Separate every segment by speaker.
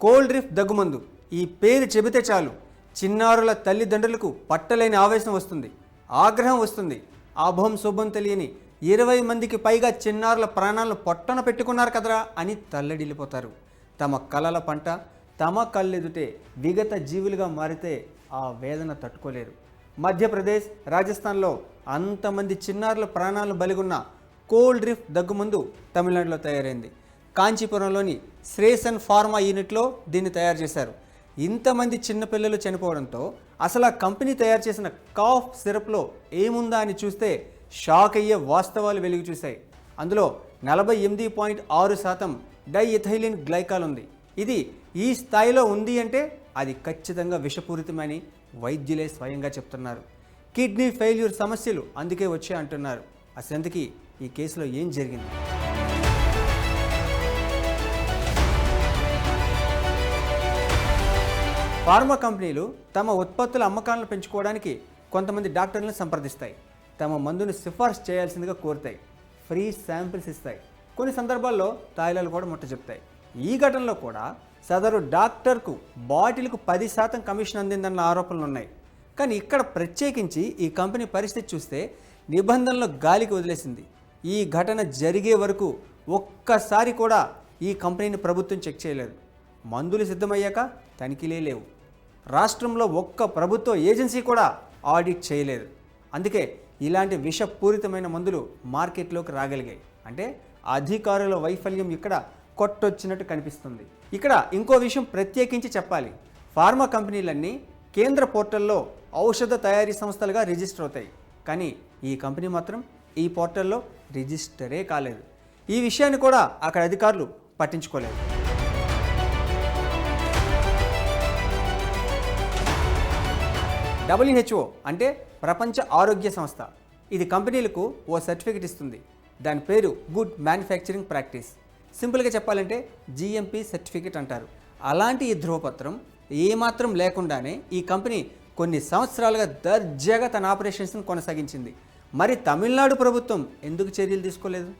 Speaker 1: Cold డ్రిఫ్ దగ్గుమందు. ఈ పేరు చెబితే చాలు. చిన్నారుల తల్లిదండ్రులకు పట్టలేని ఆవేశం వస్తుంది. ఆగ్రహం వస్తుంది. అభం శుభం తెలియని ఇరవై మందికి పైగా చిన్నారుల ప్రాణాలను పొట్టన పెట్టుకున్నారు కదరా అని తల్లడిల్లిపోతారు. తమ కలల పంట తమ కళ్ళెదుటే విగత జీవులుగా మారితే ఆ వేదన తట్టుకోలేరు. మధ్యప్రదేశ్ రాజస్థాన్లో అంతమంది చిన్నారుల ప్రాణాలను బలిగొన్న కోల్డ్ డ్రిఫ్ దగ్గుమందు తమిళనాడులో తయారైంది. కాంచీపురంలోని శ్రేసన్ ఫార్మా యూనిట్లో దీన్ని తయారు చేశారు. ఇంతమంది చిన్నపిల్లలు చనిపోవడంతో అసలు ఆ కంపెనీ తయారు చేసిన కాఫ్ సిరప్లో ఏముందా అని చూస్తే షాక్ అయ్యే వాస్తవాలు వెలుగు చూశాయి. అందులో నలభై ఎనిమిది పాయింట్ ఆరు శాతం డైఇథైలిన్ గ్లైకాల్ ఉంది. ఇది ఈ స్థాయిలో ఉంది అంటే అది ఖచ్చితంగా విషపూరితమని వైద్యులే స్వయంగా చెప్తున్నారు. కిడ్నీ ఫెయిల్యూర్ సమస్యలు అందుకే వచ్చే అంటున్నారు అసలుకి ఈ కేసులో ఏం జరిగింది? ఫార్మా కంపెనీలు తమ ఉత్పత్తుల అమ్మకాలను పెంచుకోవడానికి కొంతమంది డాక్టర్లను సంప్రదిస్తాయి. తమ మందును సిఫార్సు చేయాల్సిందిగా కోరుతాయి. ఫ్రీ శాంపిల్స్ ఇస్తాయి. కొన్ని సందర్భాల్లో తాయిలాలు కూడా ముట్ట చెప్తాయి. ఈ ఘటనలో కూడా సదరు డాక్టర్కు బాటిల్కు పది శాతం కమిషన్ అందిందన్న ఆరోపణలు ఉన్నాయి. కానీ ఇక్కడ ప్రత్యేకించి ఈ కంపెనీ పరిస్థితి చూస్తే నిబంధనలు గాలికి వదిలేసింది. ఈ ఘటన జరిగే వరకు ఒక్కసారి కూడా ఈ కంపెనీని ప్రభుత్వం చెక్ చేయలేదు. మందులు సిద్ధమయ్యాక తనిఖీలే లేవు. రాష్ట్రంలో ఒక్క ప్రభుత్వ ఏజెన్సీ కూడా ఆడిట్ చేయలేదు. అందుకే ఇలాంటి విషపూరితమైన మందులు మార్కెట్లోకి రాగలిగాయి. అంటే అధికారుల వైఫల్యం ఇక్కడ కొట్టొచ్చినట్టు కనిపిస్తుంది. ఇక్కడ ఇంకో విషయం ప్రత్యేకించి చెప్పాలి. ఫార్మా కంపెనీలన్నీ కేంద్ర పోర్టల్లో ఔషధ తయారీ సంస్థలుగా రిజిస్టర్ అవుతాయి. కానీ ఈ కంపెనీ మాత్రం ఈ పోర్టల్లో రిజిస్టరే కాలేదు. ఈ విషయాన్ని కూడా అక్కడ అధికారులు పట్టించుకోలేదు. డబ్ల్యూహెచ్ఓ అంటే ప్రపంచ ఆరోగ్య సంస్థ. ఇది కంపెనీలకు ఓ సర్టిఫికెట్ ఇస్తుంది. దాని పేరు గుడ్ మ్యానుఫ్యాక్చరింగ్ ప్రాక్టీస్. సింపుల్గా చెప్పాలంటే జీఎంపీ సర్టిఫికెట్ అంటారు. అలాంటి ఈ ధృవపత్రం ఏమాత్రం లేకుండానే ఈ కంపెనీ కొన్ని సంవత్సరాలుగా దర్జాగా తన ఆపరేషన్స్ను కొనసాగించింది. మరి తమిళనాడు ప్రభుత్వం ఎందుకు చర్యలు తీసుకోలేదు?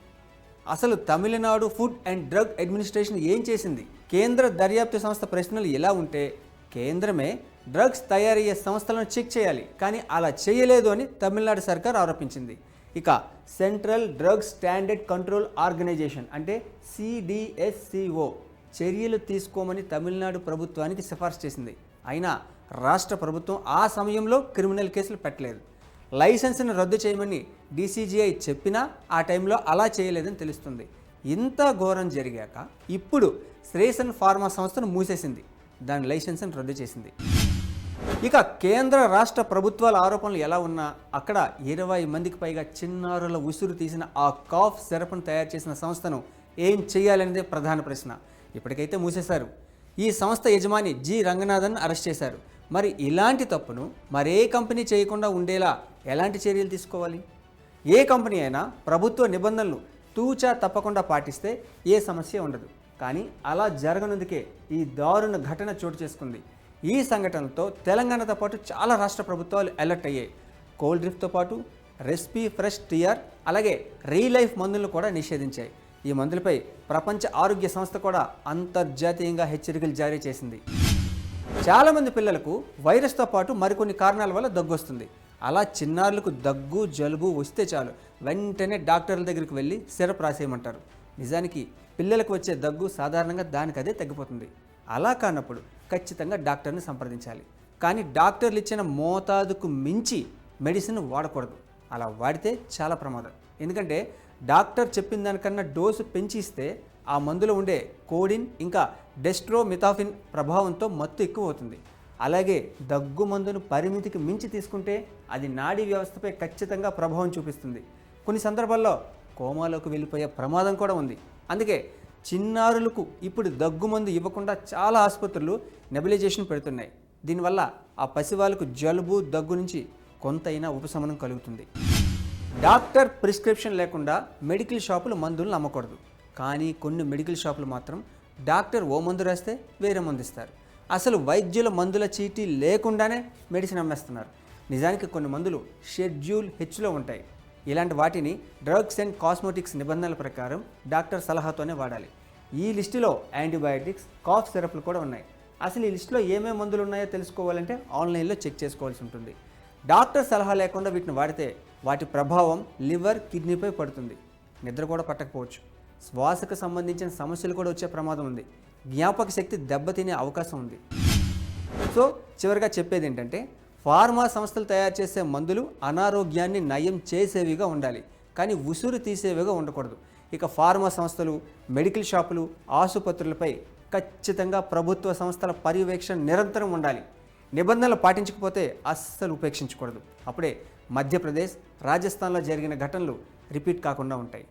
Speaker 1: అసలు Tamil Nadu food and drug administration ఏం చేసింది? కేంద్ర దర్యాప్తు సంస్థ ప్రశ్నలు ఎలా ఉంటే కేంద్రమే డ్రగ్స్ తయారయ్యే సంస్థలను చెక్ చేయాలి కానీ అలా చేయలేదు అని తమిళనాడు సర్కార్ ఆరోపించింది. ఇక central drugs standard control organisation అంటే సిడిఎస్సిఓ చర్యలు తీసుకోమని తమిళనాడు ప్రభుత్వానికి సిఫార్సు చేసింది. అయినా రాష్ట్ర ప్రభుత్వం ఆ సమయంలో క్రిమినల్ కేసులు పెట్టలేదు. లైసెన్స్ను రద్దు చేయమని డీసీజీఐ చెప్పినా ఆ టైంలో అలా చేయలేదని తెలుస్తుంది. ఇంత ఘోరం జరిగాక ఇప్పుడు శ్రేసన్ ఫార్మా సంస్థను మూసేసింది. దాని లైసెన్స్ను రద్దు చేసింది. ఇక కేంద్ర రాష్ట్ర ప్రభుత్వాల ఆరోపణలు ఎలా ఉన్నా అక్కడ ఇరవై మందికి పైగా చిన్నారుల ఉసురు తీసిన ఆ కాఫ్ సిరప్ను తయారు చేసిన సంస్థను ఏం చేయాలనేదే ప్రధాన ప్రశ్న. ఇప్పటికైతే మూసేశారు. ఈ సంస్థ యజమాని జి రంగనాథన్ అరెస్ట్ చేశారు. మరి ఇలాంటి తప్పును మరే కంపెనీ చేయకుండా ఉండేలా ఎలాంటి చర్యలు తీసుకోవాలి? ఏ కంపెనీ అయినా ప్రభుత్వ నిబంధనలు తూచా తప్పకుండా పాటిస్తే ఏ సమస్య ఉండదు. కానీ అలా జరగనందుకే ఈ దారుణ ఘటన చోటు చేసుకుంది. ఈ సంఘటనలతో తెలంగాణతో పాటు చాలా రాష్ట్ర ప్రభుత్వాలు అలర్ట్ అయ్యాయి. కోల్డ్ డ్రిఫ్ట్తో పాటు రెస్పీ ఫ్రెష్ టీఆర్ అలాగే రీలైఫ్ మందులను కూడా నిషేధించాయి. ఈ మందులపై ప్రపంచ ఆరోగ్య సంస్థ కూడా అంతర్జాతీయంగా హెచ్చరికలు జారీ చేసింది. చాలామంది పిల్లలకు వైరస్తో పాటు మరికొన్ని కారణాల వల్ల దగ్గు వస్తుంది. అలా చిన్నారులకు దగ్గు జలుబు వస్తే చాలు. వెంటనే డాక్టర్ల దగ్గరికి వెళ్ళి సిరప్ రాసేయమంటారు. నిజానికి పిల్లలకు వచ్చే దగ్గు సాధారణంగా దానికదే తగ్గిపోతుంది. అలా కానప్పుడు ఖచ్చితంగా డాక్టర్ని సంప్రదించాలి. కానీ డాక్టర్లు ఇచ్చిన మోతాదుకు మించి మెడిసిన్ వాడకూడదు. అలా వాడితే చాలా ప్రమాదం. ఎందుకంటే డాక్టర్ చెప్పిన దానికన్నా డోసు పెంచి ఇస్తే ఆ మందులో ఉండే కోడిన్ ఇంకా డెస్ట్రోమిథాఫిన్ ప్రభావంతో మత్తు ఎక్కువ అవుతుంది అలాగే దగ్గు మందును పరిమితికి మించి తీసుకుంటే అది నాడీ వ్యవస్థపై ఖచ్చితంగా ప్రభావం చూపిస్తుంది. కొన్ని సందర్భాల్లో కోమాలోకి వెళ్ళిపోయే ప్రమాదం కూడా ఉంది. అందుకే చిన్నారులకు ఇప్పుడు దగ్గు మందు ఇవ్వకుండా చాలా ఆసుపత్రులు నెబిలైజేషన్ పెడుతున్నాయి. దీనివల్ల ఆ పసివాళ్ళకు జలుబు దగ్గు నుంచి కొంతైనా ఉపశమనం కలుగుతుంది. డాక్టర్ ప్రిస్క్రిప్షన్ లేకుండా మెడికల్ షాపులు మందులను అమ్మకూడదు. కానీ కొన్ని మెడికల్ షాపులు మాత్రం డాక్టర్ ఓ మందు రాస్తే వేరే మందు ఇస్తారు. అసలు వైద్యుల మందుల చీటీ లేకుండానే మెడిసిన్ అమ్మేస్తున్నారు. నిజానికి కొన్ని మందులు షెడ్యూల్ హెచ్లో ఉంటాయి. ఇలాంటి వాటిని డ్రగ్స్ అండ్ కాస్మోటిక్స్ నిబంధనల ప్రకారం డాక్టర్ సలహాతోనే వాడాలి. ఈ లిస్టులో యాంటీబయాటిక్స్ కాఫ్ సిరప్లు కూడా ఉన్నాయి. అసలు ఈ లిస్టులో ఏమేమి మందులు ఉన్నాయో తెలుసుకోవాలంటే ఆన్లైన్లో చెక్ చేసుకోవాల్సి ఉంటుంది. డాక్టర్ సలహా లేకుండా వీటిని వాడితే వాటి ప్రభావం లివర్ కిడ్నీపై పడుతుంది. నిద్ర కూడా పట్టకపోవచ్చు. శ్వాసకు సంబంధించిన సమస్యలు కూడా వచ్చే ప్రమాదం ఉంది. జ్ఞాపక శక్తి దెబ్బతినే అవకాశం ఉంది. సో చివరిగా చెప్పేది ఏంటంటే ఫార్మా సంస్థలు తయారు చేసే మందులు అనారోగ్యాన్ని నయం చేసేవిగా ఉండాలి. కానీ ఉసురు తీసేవిగా ఉండకూడదు. ఇక ఫార్మా సంస్థలు మెడికల్ షాపులు ఆసుపత్రులపై ఖచ్చితంగా ప్రభుత్వ సంస్థల పర్యవేక్షణ నిరంతరం ఉండాలి. నిబంధనలు పాటించకపోతే అస్సలు ఉపేక్షించకూడదు. అప్పుడే మధ్యప్రదేశ్ రాజస్థాన్లో జరిగిన ఘటనలు రిపీట్ కాకుండా ఉంటాయి.